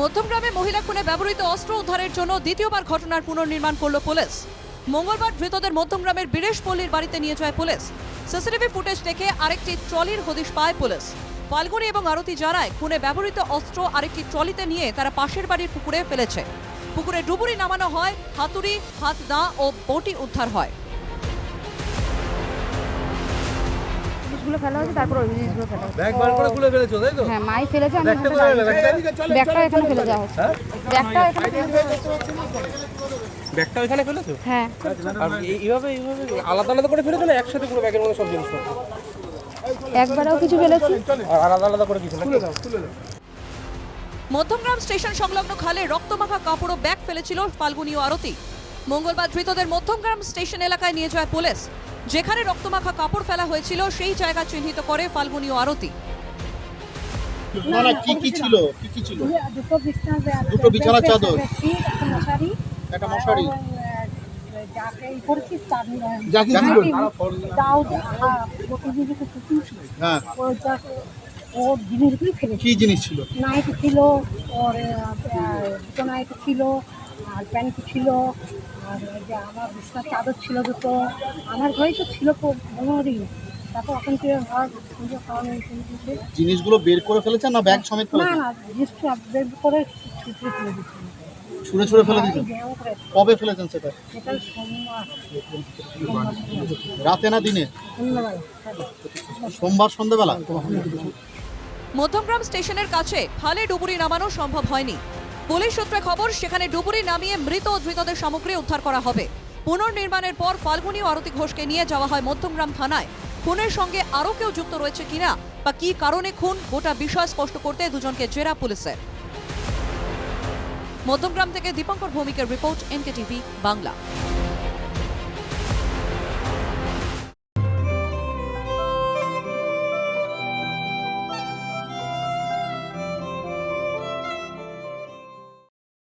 মধ্যমগ্রামে মহিলা খুনে ব্যবহৃত অস্ত্র উদ্ধারের জন্য দ্বিতীয়বার ঘটনার পুনর্নির্মাণ করল পুলিশ। মঙ্গলবার ধৃতদের মধ্যমগ্রামের বীরেশপল্লীর বাড়িতে নিয়ে যায় পুলিশ। সিসিটিভি ফুটেজ দেখে আরেকটি ট্রলির হদিশ পায় পুলিশ। ফাল্গুনি এবং আরতি জানায় খুনে ব্যবহৃত অস্ত্র আরেকটি ট্রলিতে নিয়ে তারা পাশের বাড়ির পুকুরে ফেলেছে। পুকুরে ডুবুরি নামানো হয়, হাতুড়ি হাত দা ও বটি উদ্ধার হয়। জিনিসগুলো ফেলা হয়েছে তারপর ওই জিনিসগুলো ফেলা হয়েছে। ব্যাগ বার করে খুলে ফেলেছো তাই তো? হ্যাঁ মাই ফেলেছে আমি ব্যাগটা কোথায় ব্যাগটা ব্যাগটা এখানে ফেলে দেওয়া হয়েছে। হ্যাঁ? ব্যাগটা এখানে ফেলে দেওয়া হয়েছে। ব্যাগটা ওখানে ফেলেছো? হ্যাঁ। আর এইভাবে এইভাবে আলাদা আলাদা করে ফেলেছো না একসাথে পুরো ব্যাগের মধ্যে সব জিনিসপত্র? একবারেও কিছু ফেলেছি। আর আলাদা আলাদা করে কিছু না? মধ্যমগ্রাম স্টেশন সংলগ্ন খালে রক্তমাখা কাপড় ও ব্যাগ ফেলেছিল ফাল্গুনি ও আরতি। মঙ্গলবার ধৃতদের মধ্যমগ্রাম স্টেশন এলাকায় নিয়ে যায় পুলিশ। যেখানে রক্তমাখা কাপড় ফেলা হয়েছিল সেই জায়গা চিহ্নিত করে ফাল্গুনি আরতি। না না কি কি ছিল? কি কি ছিল? দুটো বিছানা দুটো চাদর। মশারি একটা মশারি। কি ওর জিনিসগুলি জিনিস ছিল? নাইটি ছিল ওর দুটো নাইটি ছিল আর প্যান্ট ছিল আর ওই যে আমার বিছনার চাদর ছিল দুটো আমার ঘরেই তো ছিল পো- পনেরো দিন তারপর এখন নেই জিনিসগুলো বের করে ফেলেছেন না ব্যাগ সমেত না ফেলেছেন না জিনিসটা বের করে ছুটে ফেলে দিচ্ছি ছুঁড়ে ছুঁড়ে ফেলে দিয়েছেন কবে ফেলেছেন সেটা? রাতে না দিনে? সোমবার। সন্ধ্যেবেলা? মধ্যমগ্রাম স্টেশনের কাছে খালে ডুবুরি নামানো সম্ভব হয়নি। পুলিশ সূত্রে খবর, সেখানে ডুবুরি নামিয়ে মৃত ধৃতদের সামগ্রী উদ্ধার করা হবে। পুনর্নির্মাণের পর ফাল্গুনি ও আরতি ঘোষকে নিয়ে যাওয়া হয় মধ্যমগ্রাম থানায়। খুনের সঙ্গে আরও কেউ যুক্ত রয়েছে কিনা বা কি কারণে খুন, গোটা বিষয় স্পষ্ট করতে দুজনকে জেরা পুলিশের। মধ্যমগ্রাম থেকে দীপঙ্কর ভৌমিকের রিপোর্ট এনকে টিভি বাংলা।